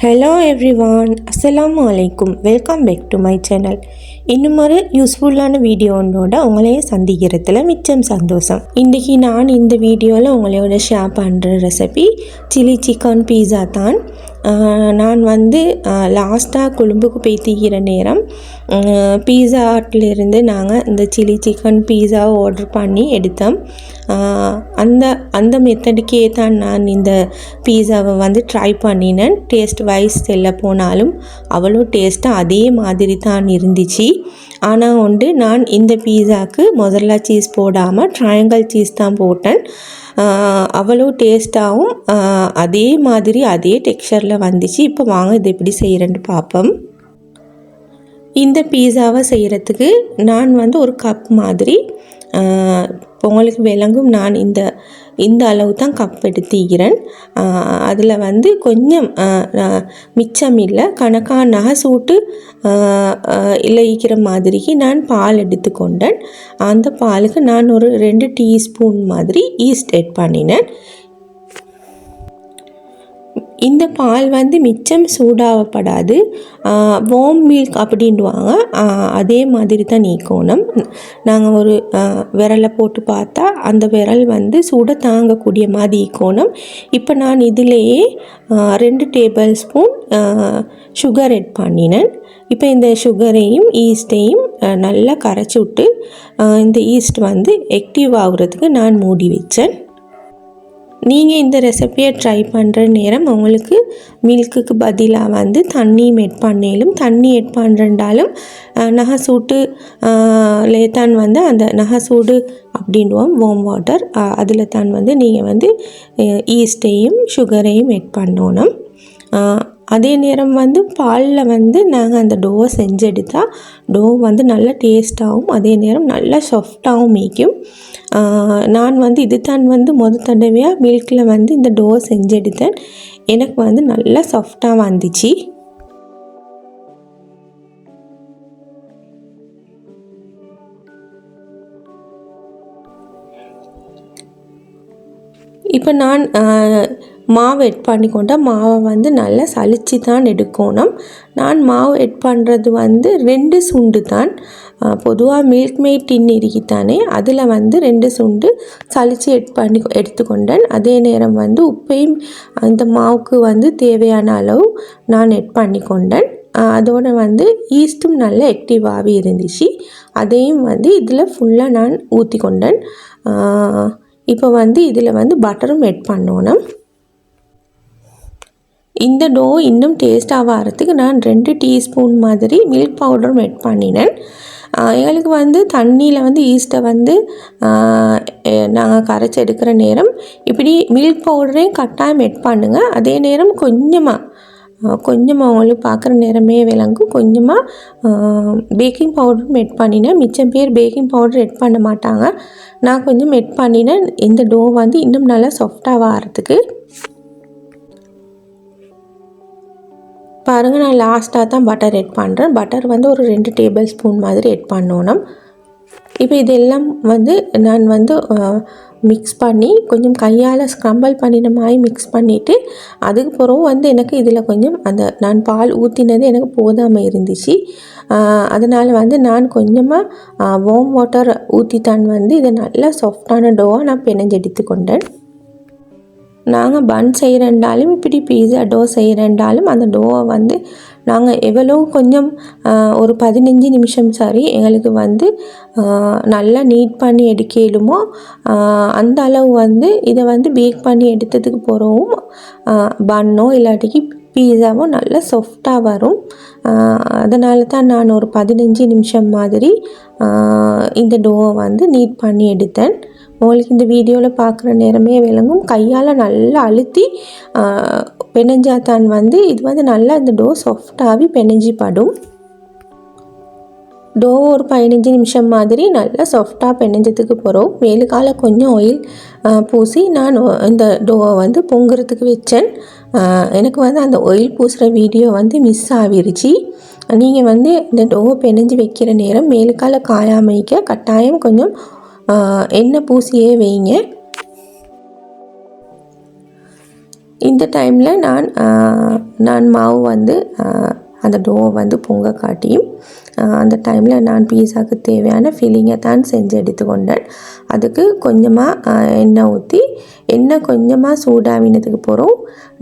Hello everyone, Assalamu Alaikum, welcome back to my channel. இன்னும் ஒரு யூஸ்ஃபுல்லான வீடியோனோட உங்களையும் சந்திக்கிறதுல மிச்சம் சந்தோஷம். இன்றைக்கி நான் இந்த வீடியோவில் உங்களோட ஷேர் பண்ணுற ரெசிபி சில்லி சிக்கன் பீஸா தான். நான் வந்து லாஸ்ட்டாக கொழும்புக்கு பேத்திக்கிற நேரம் பீஸா ஹாட்லேருந்து நாங்கள் இந்த சில்லி சிக்கன் பீஸா ஆர்டர் பண்ணி எடுத்தோம். அந்த அந்த மெத்தடுக்கே தான் நான் இந்த பீஸாவை வந்து ட்ரை பண்ணினேன். டேஸ்ட் வைஸ் செல்ல போனாலும் அவ்வளோ டேஸ்ட்டாக அதே மாதிரி தான் இருந்துச்சு. ஆனால் வந்து நான் இந்த பீஸாக்கு முதல்ல சீஸ் போடாமல் ட்ரையாங்கல் சீஸ் தான் போட்டேன். அவ்வளோ டேஸ்ட்டாகவும் அதே மாதிரி அதே டெக்ஸ்சரில் வந்துச்சு. இப்போ வாங்க இது எப்படி செய்கிறேன்னு பார்ப்போம். இந்த பீஸாவை செய்கிறதுக்கு நான் வந்து ஒரு கப் மாதிரி உங்களுக்கு விளங்கும் நான் இந்த இந்த அளவு தான் கப் எடுத்துக்கிறேன் அதில் வந்து கொஞ்சம் மிச்சம் இல்லை. கணக்கான நகை சூட்டு இழைக்கிற மாதிரிக்கு நான் பால் எடுத்துக்கொண்டேன் அந்த பாலுக்கு நான் ஒரு ரெண்டு டீஸ்பூன் மாதிரி ஈஸ்ட் ஆட் பண்ணினேன். இந்த பால் வந்து மிச்சம் சூடாகப்படாது வார்ம் மில்க் அப்படின்வாங்க அதே மாதிரி தான் நீக்கணும். நாங்கள் ஒரு விரலை போட்டு பார்த்தா அந்த விரல் வந்து சூட தாங்கக்கூடிய மாதிரி ஈக்கணும் இப்போ நான் இதிலேயே ரெண்டு டேபிள் ஸ்பூன் சுகர் எட் பண்ணினேன். இப்போ இந்த சுகரையும் ஈஸ்ட்டையும் நல்லா கரைச்சி விட்டு இந்த ஈஸ்ட் வந்து ஆக்டிவ் ஆகுறதுக்கு நான் மூடி வச்சேன். நீங்கள் இந்த ரெசிபியை ட்ரை பண்ணுற நேரம் உங்களுக்கு மில்க்குக்கு பதிலாக வந்து தண்ணியும் எட் பண்ணிலும் தண்ணி எட் பண்ணுறண்டாலும் நகைசூட்டு லேத்தான் வந்து அந்த நகை சூடு அப்படின்வோம் வார்ம் வாட்டர் அதில் தான் வந்து நீங்கள் வந்து ஈஸ்ட்டையும் சுகரையும் எட் பண்ணணும். அதே நேரம் வந்து பாலில் வந்து நாங்கள் அந்த டோவை செஞ்செடுத்தால் டோ வந்து நல்ல டேஸ்ட்டாகவும் அதே நேரம் நல்லா சாஃப்டாகவும் மேய்க்கும். நான் வந்து இது தான் வந்து முத தடவையாக மில்கில் வந்து இந்த டோ செஞ்செடுத்தேன். எனக்கு வந்து நல்லா சாஃப்டாக வந்துச்சு. இப்போ நான் மாவு எட் பண்ணி மாவை வந்து நல்லா சளிச்சு தான் எடுக்கணும். நான் மாவு எட் பண்ணுறது வந்து ரெண்டு சுண்டு தான். பொதுவாக மில்க் மேட் டின் இருக்குத்தானே அதில் வந்து ரெண்டு சுண்டு சளிச்சு எட் பண்ணி எடுத்துக்கொண்டேன். அதே நேரம் வந்து உப்பையும் அந்த மாவுக்கு வந்து தேவையான அளவு நான் எட் பண்ணி கொண்டேன் அதோடு வந்து ஈஸ்ட்டும் நல்ல ஆக்டிவாகவே இருந்துச்சு. அதையும் வந்து இதில் ஃபுல்லாக நான் ஊற்றி கொண்டேன் இப்போ வந்து இதில் வந்து பட்டரும் எட் பண்ணணும். இந்த டோ இன்னும் டேஸ்ட்டாக ஆகிறதுக்கு நான் ரெண்டு டீஸ்பூன் மாதிரி மில்க் பவுடரும் எட் பண்ணினேன். எங்களுக்கு வந்து தண்ணியில் வந்து ஈஸ்ட்டை வந்து நாங்கள் கரைச்சி எடுக்கிற நேரம் இப்படி மில்க் பவுடரையும் கட்டாயம் எட் பண்ணுங்கள் அதே நேரம் கொஞ்சமாக கொஞ்சமாக அவங்களும் பார்க்குற நேரமே விளங்கும் கொஞ்சமாக பேக்கிங் பவுடரும் மெட் பண்ணினேன். மிச்சம் பேர் பேக்கிங் பவுடர் எட் பண்ண மாட்டாங்க. நான் கொஞ்சம் மெட் பண்ணினேன். இந்த டோ வந்து இன்னும் நல்லா சாஃப்டாக வரத்துக்கு. பாருங்கள் நான் லாஸ்ட்டாக தான் பட்டர் எட் பண்ணுறேன் பட்டர் வந்து ஒரு ரெண்டு டேபிள் ஸ்பூன் மாதிரி எட் பண்ணணும். இப்போ இதெல்லாம் வந்து நான் வந்து மிக்ஸ் பண்ணி கொஞ்சம் கையால் ஸ்க்ரம்பிள் பண்ணின மாதிரி மிக்ஸ் பண்ணிவிட்டு அதுக்கு பிறகு வந்து எனக்கு இதில் கொஞ்சம் அந்த நான் பால் ஊற்றினது எனக்கு போதாமல் இருந்துச்சு. அதனால் வந்து நான் கொஞ்சமாக வார்ம் வாட்டர் ஊற்றித்தான் வந்து இதை நல்லா சாஃப்டான டோவாக நான் பிணைஞ்சு கொண்டேன் நாங்கள் பன் செய்கிறண்டாலும் இப்படி பீஸா டோ செய்கிறண்டாலும் அந்த டோவை வந்து நாங்கள் எவ்வளோ கொஞ்சம் ஒரு பதினஞ்சு நிமிஷம் சரி எங்களுக்கு வந்து நல்லா நீட் பண்ணி எடுக்கலுமோ அந்த அளவு வந்து இதை வந்து பேக் பண்ணி எடுத்ததுக்கு போகிறவும் பன்னோ இல்லாட்டிக்கு பீஸாவோ நல்லா சாஃப்டாக வரும். அதனால தான் நான் ஒரு பதினஞ்சு நிமிஷம் மாதிரி இந்த டோவை வந்து நீட் பண்ணி எடுத்தேன். உங்களுக்கு இந்த வீடியோவில் பார்க்குற நேரமே விளங்கும். கையால் நல்லா அழுத்தி பெனஞ்சாத்தான் வந்து இது வந்து நல்லா இந்த டோ சாஃப்டாகி பெனஞ்சி படும் டோ ஒரு பதினஞ்சு நிமிஷம் மாதிரி நல்லா சாஃப்டாக பெனஞ்சதுக்கு போகிறோம் மேலுக்கால கொஞ்சம் ஆயில் பூசி நான் இந்த டோவை வந்து பொங்குறதுக்கு வச்சேன். எனக்கு வந்து அந்த ஆயில் பூசுகிற வீடியோ வந்து மிஸ் ஆகிருச்சு. நீங்கள் வந்து இந்த டோவை பெனஞ்சு வைக்கிற நேரம் மேலுக்கால காயாமைக்க கட்டாயம் கொஞ்சம் எண்ணெய் பூசியே வைங்க. இந்த டைமில் நான் நான் மாவு வந்து அந்த டோவை வந்து பொங்க காட்டியும் அந்த டைமில் நான் பீஸாவுக்கு தேவையான ஃபில்லிங்கை தான் செஞ்சு எடுத்துக்கொண்டேன். அதுக்கு கொஞ்சமாக எண்ணெய் ஊற்றி எண்ணெய் கொஞ்சமாக சூடாவினதுக்கு போகிறோம்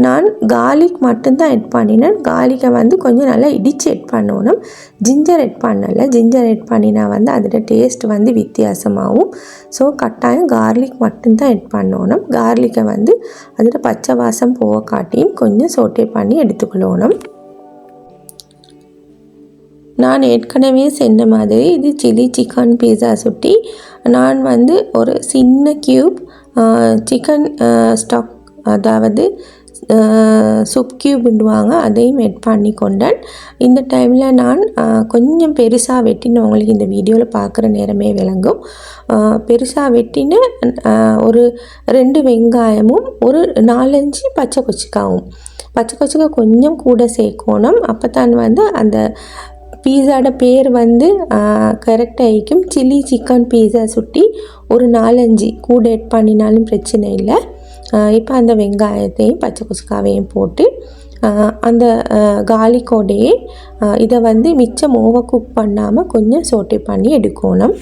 நான் கார்லிக் மட்டும்தான் எட் பண்ணினேன். கார்லிக்கை வந்து கொஞ்சம் நல்லா இடித்து எட் பண்ணணும். ஜிஞ்சர் எட் பண்ணல. ஜிஞ்சர் எட் பண்ணினா வந்து அதோட டேஸ்ட் வந்து வித்தியாசமாகும் ஸோ கட்டாயம் கார்லிக் மட்டும்தான் எட் பண்ணணும். கார்லிக்கை வந்து அதோட பச்சை வாசம் போக காட்டியும் கொஞ்சம் சோட்டே பண்ணி எடுத்துக்கொள்ளணும். நான் ஏற்கனவே சொன்ன மாதிரி இது சில்லி சிக்கன் பீஸா சுட்டி. நான் வந்து ஒரு சின்ன க்யூப் சிக்கன் ஸ்டாக் அதாவது சூப் கியூப்டுவாங்க அதையும் எட் பண்ணி கொண்டேன். இந்த டைமில் நான் கொஞ்சம் பெருசாக வெட்டின உங்களுக்கு இந்த வீடியோவில் பார்க்குற நேரமே விளங்கும். பெருசாக வெட்டின ஒரு ரெண்டு வெங்காயமும் ஒரு நாலஞ்சு பச்சை கொச்சிக்காவும். பச்சை கொச்சிக்காய் கொஞ்சம் கூட சேர்க்கணும். அப்போ தான் வந்து அந்த பீஸாட பேர் வந்து கரெக்டாக இருக்கும். சில்லி சிக்கன் பீஸா சுட்டி ஒரு நாலஞ்சு கூட எட் பண்ணினாலும் பிரச்சனை இல்லை. இப்போ அந்த வெங்காயத்தையும் பச்சை குசுக்காவையும் போட்டு அந்த காலிக்கோடையே இதை வந்து மிச்சம் ஓவர் குக் பண்ணாமல் கொஞ்சம் சோட்டை பண்ணி எடுக்கணும்.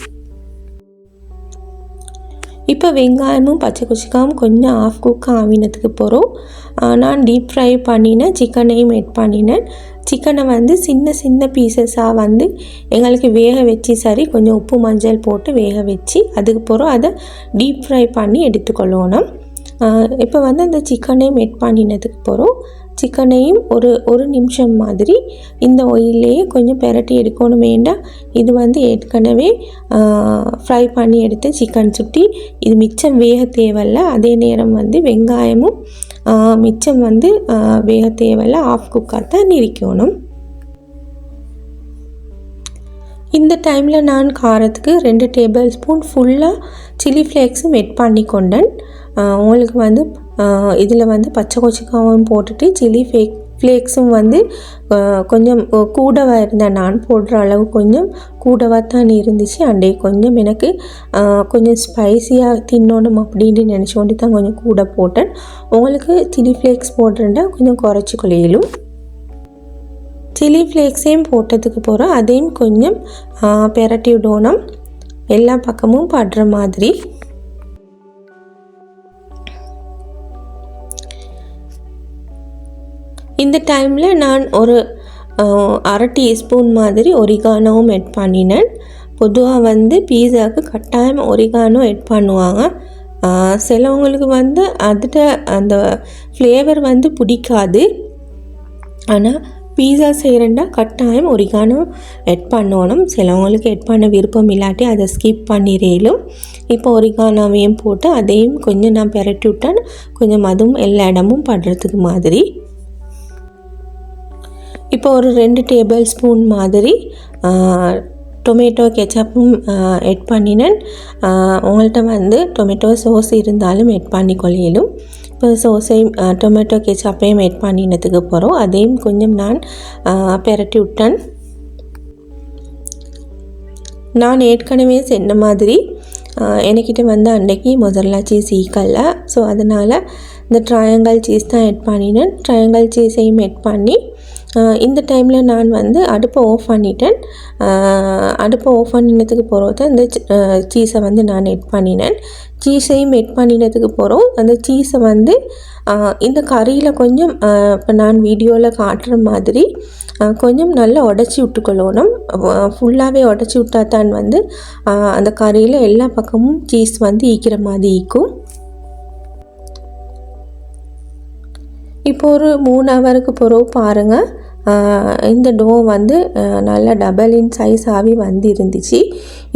இப்போ வெங்காயமும் பச்சை குச்சிக்காயும் கொஞ்சம் ஆஃப் குக் ஆவினத்துக்கு போகிறோம் நான் டீப் ஃப்ரை பண்ணினேன் சிக்கனையும் எட் பண்ணினேன். சிக்கனை வந்து சின்ன சின்ன பீசஸாக வந்து எங்களுக்கு வேக வச்சு சரி கொஞ்சம் உப்பு மஞ்சள் போட்டு வேக வச்சு அதுக்கு பிறகு அதை டீப் ஃப்ரை பண்ணி எடுத்துக்கொள்ளணும். இப்போ வந்து அந்த சிக்கனையும் எட் பண்ணினதுக்கு போகிறோம் சிக்கனையும் ஒரு ஒரு நிமிஷம் மாதிரி இந்த ஒயிலே கொஞ்சம் பெரட்டி எடுக்கணும். வேண்டாம் இது வந்து ஏற்கனவே ஃப்ரை பண்ணி எடுத்து சிக்கன் சுட்டி. இது மிச்சம் வேக தேவையில்ல. அதே நேரம் வந்து வெங்காயமும் மிச்சம் வந்து வேக தேவையில்ல ஆஃப் குக்காக தான் இருக்கணும். இந்த டைமில் நான் காரத்துக்கு ரெண்டு டேபிள் ஸ்பூன் ஃபுல்லாக சில்லி ஃப்ளேக்ஸும் எட் பண்ணி கொண்டேன் உங்களுக்கு வந்து இதில் வந்து பச்சை கொச்சிக்காவும் போட்டுட்டு சில்லி ஃப்ளேக் ஃப்ளேக்ஸும் வந்து கொஞ்சம் கூடவாக இருந்தேன் நான் போடுற அளவு கொஞ்சம் கூடவாக தான் இருந்துச்சு. அண்டே கொஞ்சம் எனக்கு கொஞ்சம் ஸ்பைசியாக தின்னணும் அப்படின்னு நினச்சோண்டு தான் கொஞ்சம் கூட போட்டேன். உங்களுக்கு சில்லி ஃப்ளேக்ஸ் போடுறேன்டா கொஞ்சம் குறைச்சி கொள்ளையிலும் சில்லி ஃப்ளேக்ஸையும் போட்டதுக்கு போகிறோம் அதையும் கொஞ்சம் பெரட்டி விடணும். எல்லா பக்கமும் படுற மாதிரி. இந்த டைமில் நான் ஒரு அரை டீஸ்பூன் மாதிரி ஒரிகானோவும் எட் பண்ணினேன். பொதுவாக வந்து பீஸாவுக்கு கட்டாயம் ஒரிகானோ எட் பண்ணுவாங்க. சிலவங்களுக்கு வந்து அதுட அந்த ஃப்ளேவர் வந்து பிடிக்காது. ஆனால் பீஸா செய்கிறேன்டா கட்டாயம் ஒரிகானோ எட் பண்ணணும். சிலவங்களுக்கு எட் பண்ண விருப்பம் இல்லாட்டி அதை ஸ்கிப் பண்ணிடலும் இப்போ ஒரிகானோவையும் போட்டு அதையும் கொஞ்சம் நான் பெரட்டி விட்டேன். கொஞ்சம் அதுவும் எல்லா இடமும் படுறதுக்கு மாதிரி. இப்போ ஒரு ரெண்டு டேபிள் ஸ்பூன் மாதிரி டொமேட்டோ கெச்சப்பும் எட் பண்ணினேன். உங்கள்கிட்ட வந்து டொமேட்டோ சோஸ் இருந்தாலும் எட் பண்ணி கொள்ளையிலும் இப்போ சோஸையும் டொமேட்டோ கெச்சப்பையும் எட் பண்ணினதுக்கு போகிறோம் அதையும் கொஞ்சம் நான் பெரட்டி விட்டேன். நான் ஏற்கனவே சொன்ன மாதிரி எனக்கிட்ட என்கிட்ட வந்து அன்னைக்கு முதல்ல சீஸ் ஈக்கல்ல ஸோ அதனால் இந்த ட்ரையாங்கல் சீஸ் தான் எட் பண்ணினேன். ட்ரையாங்கல் சீஸையும் எட் பண்ணி இந்த டைமில் நான் வந்து அடுப்பை ஆஃப் பண்ணிட்டேன். அடுப்பை ஆஃப் பண்ணினதுக்கு போகிறது இந்த சீஸை வந்து நான் எட் பண்ணினேன். சீஸையும் எட் பண்ணினதுக்கு போகிறோம் அந்த சீஸை வந்து இந்த கறியில் கொஞ்சம் இப்போ நான் வீடியோவில் காட்டுற மாதிரி கொஞ்சம் நல்லா உடச்சி விட்டுக்கொள்ளணும். ஃபுல்லாகவே உடச்சி விட்டா தான் வந்து அந்த கறியில் எல்லா பக்கமும் சீஸ் வந்து ஈக்கிற மாதிரி ஈக்கும் இப்போ ஒரு மூணு ஹவருக்கு பிறகு பாருங்கள் இந்த டோ வந்து நல்லா டபுள் இன் சைஸ் ஆகி வந்து இருந்துச்சு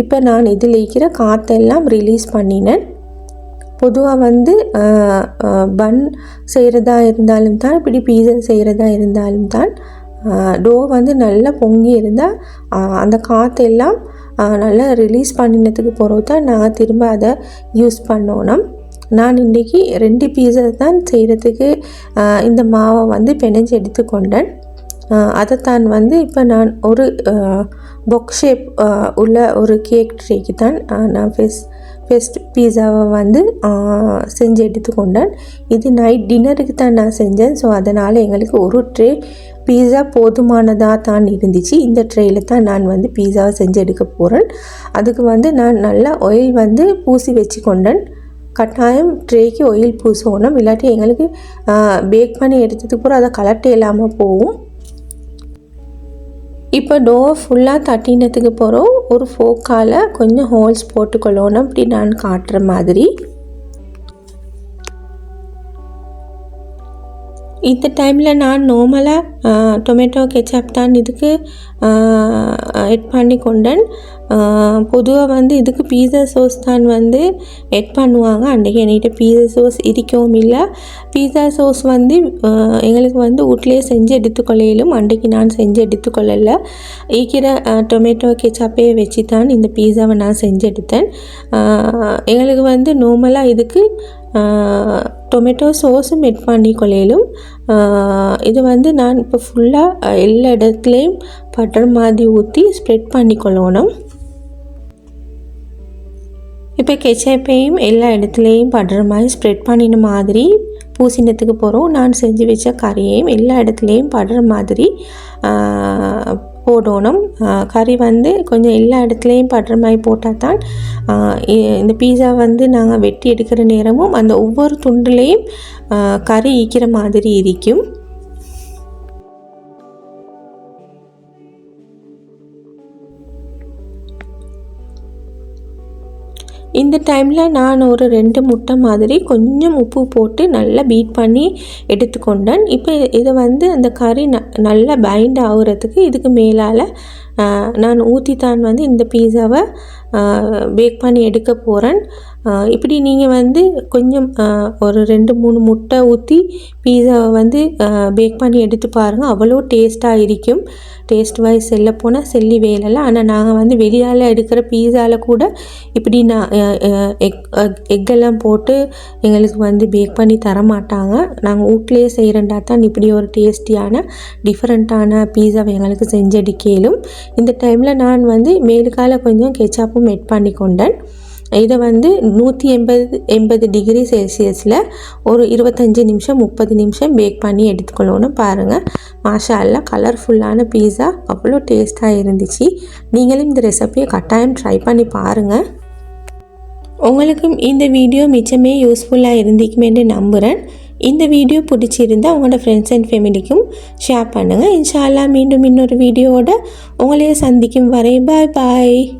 இப்போ நான் இதில் இருக்கிற காற்றெல்லாம் ரிலீஸ் பண்ணினேன். பொதுவாக வந்து பன் செய்கிறதா இருந்தாலும் தான் இப்படி பீஸா செய்கிறதா இருந்தாலும் தான் டோ வந்து நல்லா பொங்கி இருந்தால் அந்த காற்றெல்லாம் நல்லா ரிலீஸ் பண்ணினதுக்கு பிறகு தான் நாங்கள் திரும்ப அதை யூஸ் பண்ணணும். நான் இன்றைக்கி ரெண்டு பீஸை தான் செய்கிறதுக்கு இந்த மாவை வந்து பிணைஞ்சு எடுத்துக்கொண்டேன். அதைத்தான் வந்து இப்போ நான் ஒரு பொக் ஷேப் உள்ள ஒரு கேக் ட்ரேக்கு தான் நான் ஃபெஸ் ஃபெஸ்ட் பீஸாவை வந்து செஞ்சு எடுத்துக்கொண்டேன். இது நைட் டின்னருக்கு தான் நான் செஞ்சேன். ஸோ அதனால் எங்களுக்கு ஒரு ட்ரே பீஸா போதுமானதாக தான் இருந்துச்சு. இந்த ட்ரேயில் தான் நான் வந்து பீஸாவை செஞ்சு எடுக்க போகிறேன் அதுக்கு வந்து நான் நல்லா ஆயில் வந்து பூசி வச்சு கொண்டேன் கட்டாயம் ட்ரேக்கு ஆயில் பூசணும். இல்லாட்டி எங்களுக்கு பேக் பண்ணி எடுத்ததுக்கு அப்புறம் அதை கலட்ட இல்லாமல் போகும். இப்போ டோர் ஃபுல்லாக தட்டினத்துக்கு போகிறோம் ஒரு ஃபோக்கால் கொஞ்சம் ஹோல்ஸ் போட்டுக்கொள்ளணும். அப்படி நான் காட்டுற மாதிரி. இந்த டைமில் நான் நார்மலாக டொமேட்டோ கெச்சப் தான் இதுக்கு எட் பண்ணி கொண்டேன். பொதுவாக வந்து இதுக்கு பீஸா சோஸ் தான் வந்து எட் பண்ணுவாங்க. அன்றைக்கி என்கிட்ட பீஸா சோஸ் இருக்கவும் இல்லை. பீஸா சோஸ் வந்து எங்களுக்கு வந்து வீட்லேயே செஞ்சு எடுத்துக்கொள்ளையிலும் அன்றைக்கு நான் செஞ்சு எடுத்துக்கொள்ளலை. ஈக்கிற டொமேட்டோ கெச்சப்பே வச்சு தான் இந்த பீஸாவை நான் செஞ்சு எடுத்தேன். எங்களுக்கு வந்து நார்மலாக இதுக்கு டொமேட்டோ சோஸும் எட் பண்ணி கொள்ளையிலும். இது வந்து நான் இப்போ ஃபுல்லாக எல்லா இடத்துலையும் பட்டர் மாதிரி ஊற்றி ஸ்ப்ரெட் பண்ணி கொள்ளணும். இப்போ கெச்சப்பையும் எல்லா இடத்துலையும் படுற மாதிரி ஸ்ப்ரெட் பண்ணின மாதிரி பூசினத்துக்கு போகிறோம் நான் செஞ்சு வச்ச கறியையும் எல்லா இடத்துலையும் படுற மாதிரி போடணும். கறி வந்து கொஞ்சம் எல்லா இடத்துலையும் படுற மாதிரி போட்டால் தான் இந்த பீஸா வந்து நாங்கள் வெட்டி எடுக்கிற நேரமும் அந்த ஒவ்வொரு துண்டுலேயும் கறி ஈக்கிற மாதிரி இருக்கும். இந்த டைமில் நான் ஒரு ரெண்டு முட்டை மாதிரி கொஞ்சம் உப்பு போட்டு நல்லா பீட் பண்ணி எடுத்துக்கொண்டேன். இப்போ இதை வந்து அந்த கறி ந நல்லா பைண்ட் ஆகுறதுக்கு இதுக்கு மேலால் நான் ஊற்றித்தான் வந்து இந்த பீஸாவை பேக் பண்ணி எடுக்க போகிறேன் இப்படி நீங்கள் வந்து கொஞ்சம் ஒரு ரெண்டு மூணு முட்டை ஊற்றி பீஸாவை வந்து பேக் பண்ணி எடுத்து பாருங்கள் அவ்வளோ டேஸ்ட்டாக இருக்கும். டேஸ்ட் வைஸ் செல்ல போனால் செல்லி வேலைல ஆனால் நாங்கள் வந்து வெளியால் எடுக்கிற பீஸாவில் கூட இப்படி நான் எக் எக்கெல்லாம் போட்டு எங்களுக்கு வந்து பேக் பண்ணி தர மாட்டாங்க. நாங்கள் வீட்லேயே செய்கிறண்டா தான் இப்படி ஒரு டேஸ்டியான டிஃப்ரெண்ட்டான பீஸாவை எங்களுக்கு செஞ்சடிக்கலும் இந்த டைமில் நான் வந்து மேலுக்கால கொஞ்சம் கெச்சாப்பும் எட் பண்ணி கொண்டேன் இதை வந்து நூற்றி எண்பது எண்பது டிகிரி செல்சியஸில் ஒரு இருபத்தஞ்சி நிமிஷம் முப்பது நிமிஷம் பேக் பண்ணி எடுத்துக்கொள்ளணும்னு பாருங்கள் மாஷா கலர்ஃபுல்லான பீஸா அவ்வளோ டேஸ்ட்டாக இருந்துச்சு. நீங்களும் இந்த ரெசிபியை கட்டாயம் ட்ரை பண்ணி பாருங்கள் உங்களுக்கும் இந்த வீடியோ மிச்சமே யூஸ்ஃபுல்லாக இருந்திக்குமேன்னு நம்புகிறேன் இந்த வீடியோ பிடிச்சிருந்தா உங்களோட ஃப்ரெண்ட்ஸ் அண்ட் ஃபேமிலிக்கும் ஷேர் பண்ணுங்கள் இன்ஷால்லா மீண்டும் இன்னொரு வீடியோவோட உங்களையே சந்திக்கும் வரை பாய் பாய்